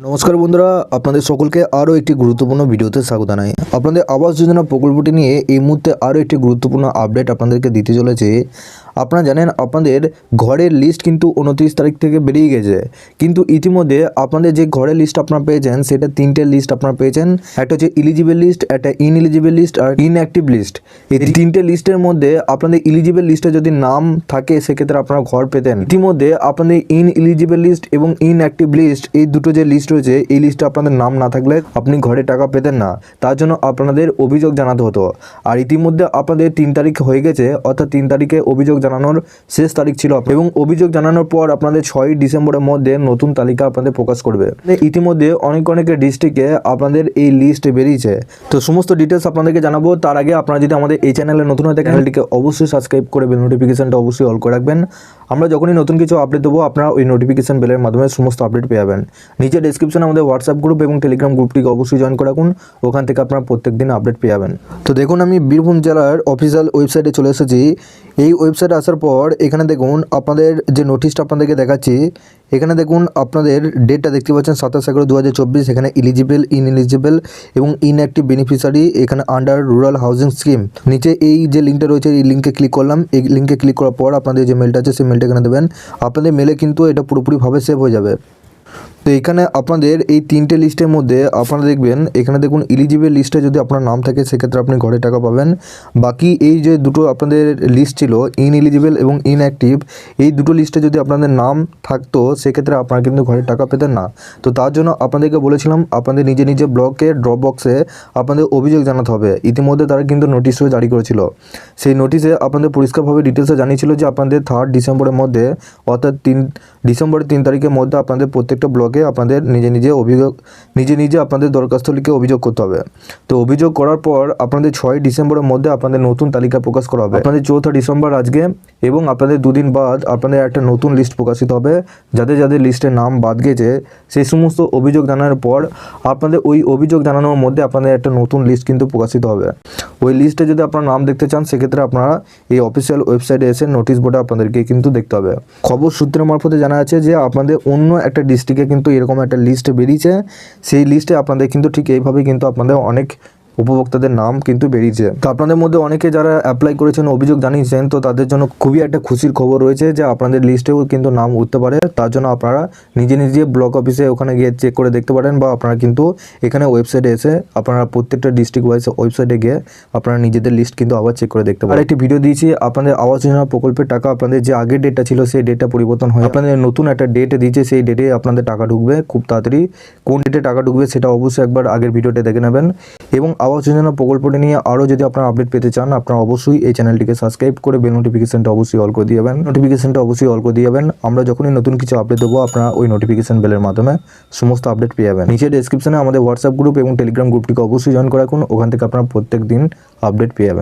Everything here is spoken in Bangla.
নমস্কার বন্ধুরা, আপনাদের সকলকে আরও একটি গুরুত্বপূর্ণ ভিডিওতে স্বাগত জানাই। আপনাদের আবাস যোজনা প্রকল্পটি নিয়ে এই মুহূর্তে আরও একটি গুরুত্বপূর্ণ আপডেট আপনাদেরকে দিতে চলেছে। আপনারা জানেন আপনাদের ঘরের লিস্ট কিন্তু উনত্রিশ তারিখ থেকে বেরিয়ে গেছে। কিন্তু ইতিমধ্যে আপনাদের যে ঘরের লিস্ট আপনারা পেয়েছেন সেটা তিনটে লিস্ট আপনারা পেয়েছেন। একটা হচ্ছে ইলিজিবল লিস্ট একটা ইনএলিজিবল লিস্ট আর ইনঅ্যাক্টিভ লিস্ট এই তিনটে লিস্টের মধ্যে আপনাদের ইলিজিবল লিস্টে যদি নাম থাকে সেক্ষেত্রে আপনারা ঘর পেতেন। ইতিমধ্যে আপনাদের ইন ইলিজিবল লিস্ট এবং ইনঅ্যাক্টিভ লিস্ট এই দুটো যে লিস্ট রয়েছে এই লিস্টে আপনাদের নাম না থাকলে আপনি ঘরে টাকা পেতেন না। তার জন্য আপনাদের অভিযোগ জানাতে হতো। আর ইতিমধ্যে আপনাদের তিন তারিখ হয়ে গেছে অর্থাৎ তিন তারিখে অভিযোগ জানানোর শেষ তারিখ ছিল এবং অভিযোগ জানানোর পর আপনাদের ছয়ই ডিসেম্বরের মধ্যে নতুন তালিকা আপনাদের প্রকাশ করবে। ইতিমধ্যে অনেক অনেক ডিস্ট্রিক্টে আপনাদের এই লিস্ট বেরিয়েছে। তো সমস্ত ডিটেলস আপনাদেরকে জানাব। তার আগে আপনারা যদি আমাদের এই চ্যানেলে নতুন হয়ে থাকেন চ্যানেলটিকে অবশ্যই সাবস্ক্রাইব করে নোটিফিকেশনটা অবশ্যই অল করে রাখবেন। আমরা যখনই নতুন কিছু আপডেট দেবো, আপনারা ওই নোটিফিকেশন বেলের মাধ্যমে সমস্ত আপডেট পেয়ে যাবেন। নিচে ডিসক্রিপশনে আমাদের হোয়াটসঅ্যাপ গ্রুপ এবং টেলিগ্রাম গ্রুপটিকে অবশ্যই জয়েন করে রাখুন। ওখান থেকে আপনারা প্রত্যেক দিন আপডেট পেয়ে যাবেন। তো দেখুন, আমি বীরভূম জেলার অফিসিয়াল ওয়েবসাইটে চলে এসেছি। এই ওয়েবসাইটে আসার পর এখানে দেখুন, আপনাদের যে নোটিশটা আপনাদেরকে দেখাচ্ছি এখানে দেখুন আপনাদের ডেটটা দেখতে পাচ্ছেন সাতাশ এগারো দু হাজার চব্বিশ, এখানে ইলিজিবল ইনএলিজিবল এবং ইনঅ্যাক্টিভ বেনিফিশিয়ারি এখানে আন্ডার রুরাল হাউজিং স্কিম নিচে এই যে লিঙ্কটা রয়েছে, এই লিঙ্কে ক্লিক করলাম। এই লিঙ্কে ক্লিক করার পর আপনাদের যে মেলটা আছে, সেই মেলটা এখানে দেবেন। আপনাদের মেলে কিন্তু এটা পুরোপুরিভাবে সেভ হয়ে যাবে। তো এখানে আপনাদের এই তিনটে লিস্টের মধ্যে আপনারা দেখবেন, এখানে দেখুন ইলিজিবল লিস্টে যদি আপনার নাম থাকে, সেক্ষেত্রে আপনি ঘরে টাকা পাবেন। বাকি এই যে দুটো আপনাদের লিস্ট ছিল ইন ইলিজিবল এবং ইনঅ্যাক্টিভ এই দুটো লিস্টে যদি আপনাদের নাম থাকতো, সেক্ষেত্রে আপনারা কিন্তু ঘরে টাকা পেতেন না। তো তার জন্য আপনাদেরকে বলেছিলাম, আপনাদের নিজে নিজে ব্লকে ড্রপ বক্সে আপনাদের অভিযোগ জানাতে হবে। ইতিমধ্যে তারা কিন্তু নোটিশও জারি করেছিল। সেই নোটিশে আপনাদের পরিষ্কারভাবে ডিটেলসে জানিয়েছিল যে আপনাদের থার্ড ডিসেম্বরের মধ্যে, অর্থাৎ তিন ডিসেম্বরের তিন তারিখের মধ্যে আপনাদের প্রত্যেকটা ব্লকে আপনাদের নিজে নিজে অভিযোগ, নিজে নিজে আপনাদের দরখাস্ত লিখে অভিযোগ করতে হবে। তো অভিযোগ করার পর আপনাদের ছয় ডিসেম্বরের মধ্যে আপনাদের নতুন তালিকা প্রকাশ করা হবে। আপনাদের চৌঠা ডিসেম্বর আজকে এবং আপনাদের দুদিন বাদ আপনাদের একটা নতুন লিস্ট প্রকাশিত হবে, যাদের যাদের লিস্টের নাম বাদ গেছে, সেই সমস্ত অভিযোগ জানানোর পর আপনাদের ওই অভিযোগ জানানোর মধ্যে আপনাদের একটা নতুন লিস্ট কিন্তু প্রকাশিত হবে। ওই লিস্টে যদি আপনারা নাম দেখতে চান, সেক্ষেত্রে আপনারা এই অফিসিয়াল ওয়েবসাইটে এসে নোটিশ বোর্ডে আপনাদেরকে কিন্তু দেখতে হবে। খবর সূত্রের মারফতে জানা আছে যে, আপনাদের অন্য একটা ডিস্ট্রিক্টে কিন্তু এরকম একটা লিস্ট বেরিয়েছে। সেই লিস্টে আপনাদের কিন্তু ঠিক এইভাবেই কিন্তু আপনাদের অনেক উপভোক্তাদের নাম কিন্তু বেরিয়েছে তো আপনাদের মধ্যে অনেকে যারা অ্যাপ্লাই করেছেন অভিযোগ জানিয়েছেন তো তাদের জন্য খুবই একটা খুশির খবর রয়েছে যে আপনাদের লিস্টেও কিন্তু নাম উঠতে পারে। তার জন্য আপনারা নিজে নিজে ব্লক অফিসে ওখানে গিয়ে চেক করে দেখতে পারেন বা আপনারা কিন্তু এখানে ওয়েবসাইটে এসে আপনারা প্রত্যেকটা ডিস্ট্রিক্ট ওয়াইজ ওয়েবসাইটে গিয়ে আপনারা নিজেদের লিস্ট কিন্তু আবার চেক করে দেখতে পারেন। আর একটি ভিডিও দিয়েছি আপনাদের আবাস যোজনা প্রকল্পের টাকা আপনাদের যে আগের ডেটটা ছিল সেই ডেটটা পরিবর্তন হয় আপনাদের নতুন একটা ডেট দিয়েছে সেই ডেটে আপনাদের টাকা ঢুকবে। খুব তাড়াতাড়ি কোন ডেটে টাকা ঢুকবে সেটা অবশ্যই একবার আগের ভিডিওতে দেখে নেবেন। এবং আবাস যোজনা প্রকল্পটি নিয়ে আরও যদি আপনারা আপডেট পেতে চান, আপনারা অবশ্যই এই চ্যানেলটিকে সাবস্ক্রাইব করে বেল নোটিফিকেশনটা অবশ্যই অল করে দিয়ে যাবেন। নোটিফিকেশনটা অবশ্যই অল করে দিয়ে যাবেন। আমরা যখনই নতুন কিছু আপডেট দেবো, আপনারা ওই নোটিফিকেশন বেলের মাধ্যমে সমস্ত আপডেট পেয়ে যাবেন। নিচে ডেসক্রিপশনে আমাদের হোয়াটসঅ্যাপ গ্রুপ এবং টেলিগ্রাম গ্রুপটিকে অবশ্যই জয়েন করে রাখুন। ওখান থেকে আপনারা প্রত্যেক দিন আপডেট পেয়ে যাবেন।